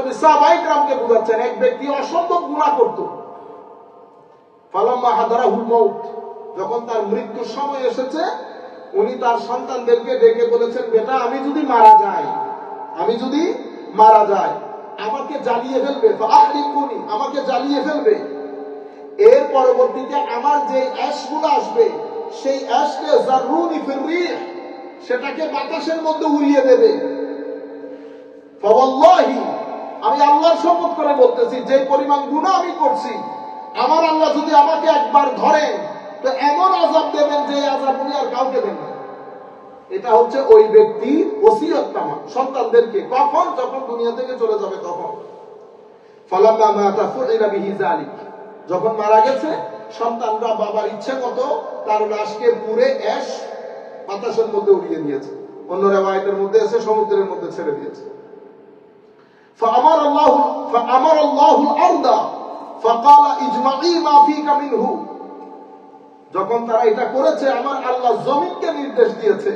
নবী বুঝাচ্ছেন, এক ব্যক্তি অসম্ভব করত। ফালাম্মা যখন তার মৃত্যুর সময় এসেছে, উনি তার সন্তানদেরকে ডেকে বলেছেন, বেটা, আমি যদি মারা যাই, আমি যদি মারা যাই, আমাকে জ্বালিয়ে ফেলবে। তো আমাকে জ্বালিয়ে ফেলবে। এর পরবর্তীতে আমার যে অ্যাশগুলো আসবে, সেই অ্যাশকে জারুনি সেটাকে বাতাসের মধ্যে উড়িয়ে দেবে। আমি আল্লাহর শপথ করে বলতেছি, যে পরিমাণ গুনাহ আমি করছি, আমার আল্লাহ যদি আমাকে একবার ধরেন তো এমন আযাব দেবেন যে আযাব উনি আর কাউকে দেন না। এটা হচ্ছে ওই ব্যক্তি ওসিয়ত সন্তানদেরকে, কখন? যখন দুনিয়া থেকে চলে যাবে, তখন। মাতা বিহি যখন মারা গেছে, সন্তানরা বাবার ইচ্ছে মতো তার লাশকে পুরে অ্যাশ বাতাসের মধ্যে উড়িয়ে দিয়েছে। অন্য রেওয়ায়তের মধ্যে এসে সমুদ্রের মধ্যে ছেড়ে দিয়েছে। فأمر الله فأمر الله الأرض فقال اجمعي ما فيك منه যখন তারা এটা করেছে আমার আল্লাহ জমিনকে নির্দেশ দিয়েছে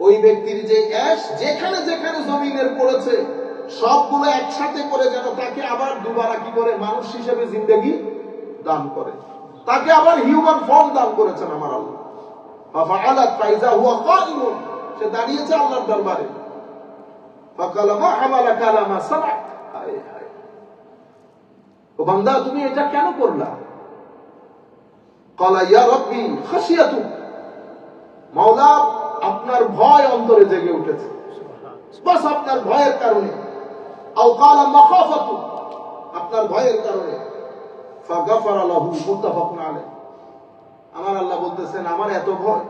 ওই ব্যক্তির যে অ্যাশ যেখানে যেখানে জমিনের পড়েছে সবগুলো একসাথে করে যেন তাকে আবার দুবারা কি করে মানুষ হিসেবে জিন্দগি দান করে তাকে আবার হিউম্যান ফর্ম দান করেছেন আমার আল্লাহ ফাফাআলাত ফাইজা হুয়া কাইমুন সে দাঁড়িয়েছে আল্লাহর দরবারে ও বান্দা, তুমি এটা কেন করলা? কলা, ইয়া রব্বি হাসিয়া তুমি মাওলা, আপনার ভয় অন্তরে জেগে উঠেছে। বাস আপনার ভয়ের কারণে। আপনার ভয়ের কারণে। আমার আল্লাহ বলতেছেন, আমার এত ভয়,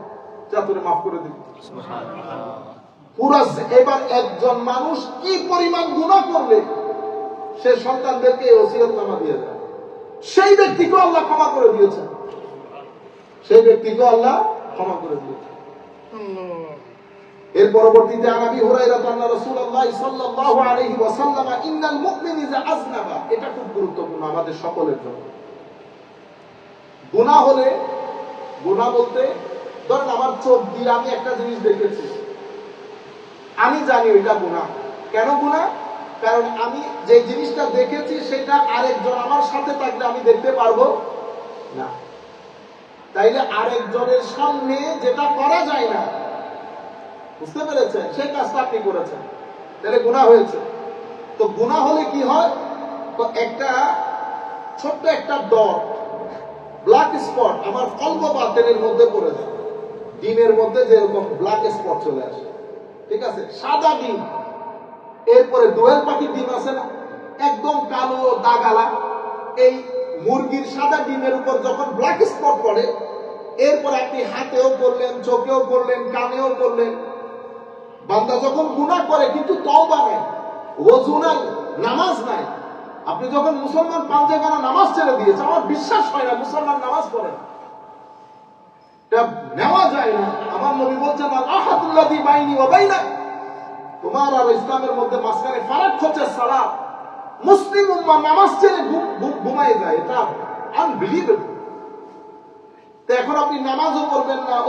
যা তোরে মাফ করে দিবে। এবার একজন মানুষ কি পরিমাণ গুনাহ করলে সে সন্তানদেরকে ওসিয়ত নামা দিয়ে দেয়। সেই ব্যক্তিকে আল্লাহ ক্ষমা করে দিয়েছেন। সেই ব্যক্তিকে আল্লাহ ক্ষমা করে দিয়েছেন। এর পরবর্তীতে ইন্নাল আযনাবা এটা খুব গুরুত্বপূর্ণ আমাদের সকলের জন্য। গুনাহ হলে, গুনাহ বলতে, ধরেন আমার চোখ দিয়ে আমি একটা জিনিস দেখেছি আমি জানি ওইটা গুনাহ। কেন গুনাহ? কারণ আমি যে জিনিসটা দেখেছি, সেটা আরেকজন আমার সাথে থাকলে আমি দেখতে পারব না। তাইলে আরেকজনের সামনে যেটা করা যায় না, বুঝতে পেরেছেন? সেই কাজটা আপনি করেছেন। তাহলে গুনাহ হয়েছে। তো গুনাহ হলে কি হয়? তো একটা ছোট্ট একটা ডট ব্ল্যাক স্পট আমার কল্প বাতেনের মধ্যে পড়ে যায়। ডিমের মধ্যে যেরকম ব্ল্যাক স্পট চলে আসে। ঠিক আছে? সাদা ডিম। এরপরে দোয়েল পাখির ডিম আছে না? একদম কালো দাগালা। এই মুরগির সাদা ডিমের উপর যখন ব্ল্যাক স্পট পড়ে, এরপর আপনি হাতেও করলেন, চোখেও করলেন, কানেও করলেন। বান্দা যখন গুনাহ করে, কিন্তু তওবা নাই ওযু নাই, নামাজ নাই। আপনি যখন মুসলমান পাঞ্জাগানা নামাজ ছেড়ে দিয়েছে আমার বিশ্বাস হয় না মুসলমান নামাজ পড়ে না। নেওয়া ঘুম- ঘুম- নামাজও করবেন না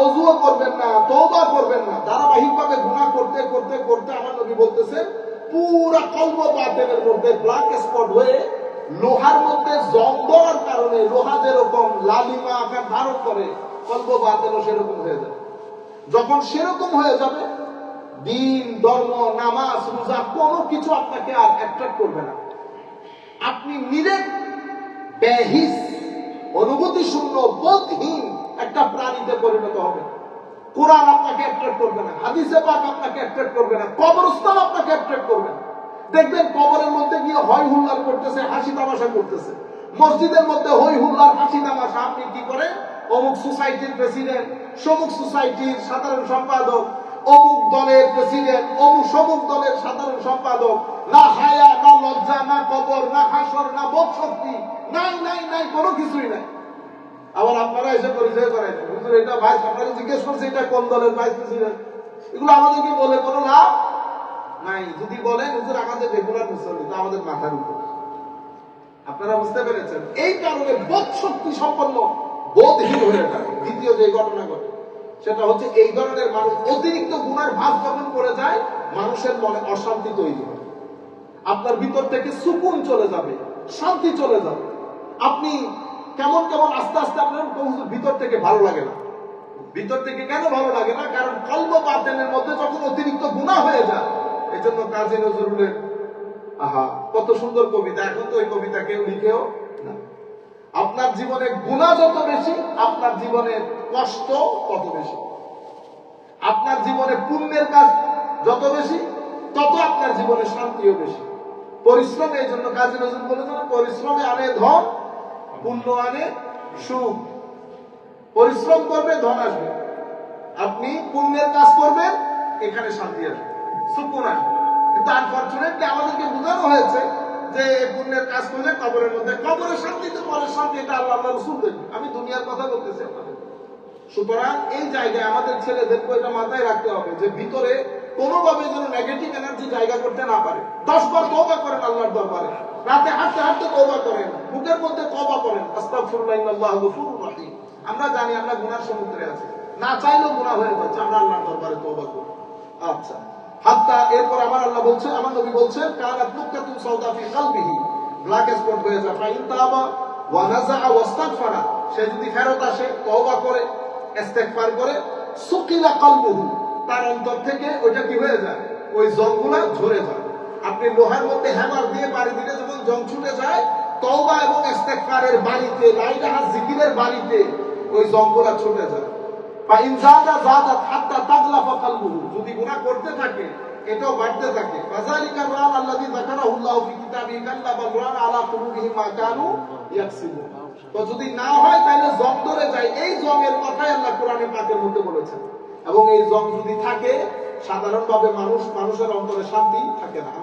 করবেন না করবেন না। ধারাবাহিকভাবে গুনাহ করতে করতে করতে আমার নবী বলতেছেন পুরা বাতেনের মধ্যে ব্ল্যাক স্পট হয়ে লোহার মধ্যে জং কারণে লোহা যেরকম লালিমা আকার ধারণ করে কলব বাতেনও সেরকম হয়ে যাবে। যখন সেরকম হয়ে যাবে, দিন, ধর্ম, নামাজ, রোজা, কোনো কিছু আপনাকে আর অ্যাট্রাক্ট করবে না। আপনি নিরেট বেহিস অনুভূতি শূন্য বোধহীন একটা প্রাণীতে পরিণত হবে কোরআন আপনাকে অ্যাট্রাক্ট করবে না, হাদিসে পাক আপনাকে অ্যাট্রাক্ট করবে না, কবরস্থান আপনাকে অ্যাট্রাক্ট করবে না। দেখবেন কবরের মধ্যে গিয়ে হয় হুল্লার করতেছে, হাসি তামাশা করতেছে। মসজিদের মধ্যে হই হুল্লার হাসি তামাশা, আপনি কি করেন? অমুক সোসাইটির প্রেসিডেন্ট, সমুক সোসাইটির সাধারণ সম্পাদক, অমুক দলের প্রেসিডেন্ট, অমুক সমুক দলের সাধারণ সম্পাদক। না হায়া, না লজ্জা, না কবর, না হাসর, না বোধ শক্তি, নাই নাই নাই, কোনো কিছুই নাই। আবার আপনারা এসে পরিচয় করেন হুজুর, এটা ভাইস, আপনাকে জিজ্ঞেস করছে, এটা কোন দলের ভাইস প্রেসিডেন্ট? এগুলো আমাদেরকে বলে কোনো লাভ নাই। যদি বলেন, হুজুর, আমাদের রেগুলার মুসল্লি, তা আমাদের মাথার উপর। আপনারা বুঝতে পেরেছেন? এই কারণে বোধ শক্তি সম্পন্ন বোধহীন হয়ে যায়। দ্বিতীয় যে ঘটনা ঘটে, সেটা হচ্ছে এই ধরনের মানুষ অতিরিক্ত গুণের ভাব যখন করে যায়, মানুষের মনে অশান্তি তৈরি হয়। আপনার ভিতর থেকে সুকুন চলে যাবে, শান্তি চলে যাবে। আপনি কেমন কেমন আস্তে আস্তে আপনার ভিতর থেকে ভালো লাগে না। ভিতর থেকে কেন ভালো লাগে না? কারণ কল্প বাতেনের মধ্যে যখন অতিরিক্ত গুণা হয়ে যায় এই জন্য কাজী নজরুলের, আহা, কত সুন্দর কবিতা। এখন তো ওই কবিতা কেউ লিখেও আপনার জীবনে গুণা যত বেশি, আপনার জীবনে কষ্ট তত বেশি। আপনার জীবনে পুণ্যের কাজ যত বেশি, তত আপনার জীবনে শান্তিও বেশি। পরিশ্রম, এই জন্য কাজী নজরুল বলেছেন পরিশ্রমে আনে ধন, পুণ্য আনে সুখ। পরিশ্রম করবে, ধন আসবে। আপনি পুণ্যের কাজ করবেন, এখানে শান্তি আসবে। সুকুন আসবে। কিন্তু আনফর্চুনেটলি আমাদেরকে বোঝানো হয়েছে যে পুণ্যের কাজ করলে কবরের মধ্যে, কবরের শান্তি এটা আল্লাহ আল্লাহ আমি দুনিয়ার কথা বলতেছি আপনাদের। সুতরাং এই জায়গায় আমাদের ছেলেদেরকে এটা মাথায় রাখতে হবে যে ভিতরে কোনোভাবে যেন নেগেটিভ এনার্জি জায়গা করতে না পারে। দশ বার করেন আল্লাহর দরবারে। রাতে হাঁটতে হাঁটতে তওবা করেন। মুখের মধ্যে তওবা করেন। আস্তাগফিরুল্লাহ আমরা জানি আমরা গুনার সমুদ্রে আছি। না চাইলেও গুনাহ হয়ে যাচ্ছে। আমরা আল্লাহর দরবারে তওবা করি। আচ্ছা। হাত্তা, এরপর আমার আল্লাহ বলছে, আমার নবী বলছেন কানাত নুকতাতুন সাউদা ফি কলবিহি। ব্ল্যাক স্পট হয়ে যায়। ফাইন তাবা ওয়া নাযাআ ওয়াস্তাগফারা সে যদি ফেরত আসে, তওবা করে, ইস্তেগফার করে, সুকিলা কলবুহু। তার অন্তর থেকে ওইটা কি হয়ে যায়? ওই জংগুলা ঝরে যায়। আপনি লোহার মধ্যে হ্যামার দিয়ে বাড়ি দিলে যখন জং ছুটে যায়, তওবা এবং ইস্তেগফারের বাড়িতে লা ইলাহা জিকিরের বাড়িতে ওই জংগুলা ছুটে যায়। যদি করতে থাকে, এটাও বাড়তে থাকে। তো যদি না হয়, তাহলে জং ধরে যায়। এই জংয়ের কথাই আল্লাহ কোরআনে পাকের মধ্যে বলেছেন। এবং এই জং যদি থাকে, সাধারণভাবে মানুষ, মানুষের অন্তরে শান্তি থাকে না।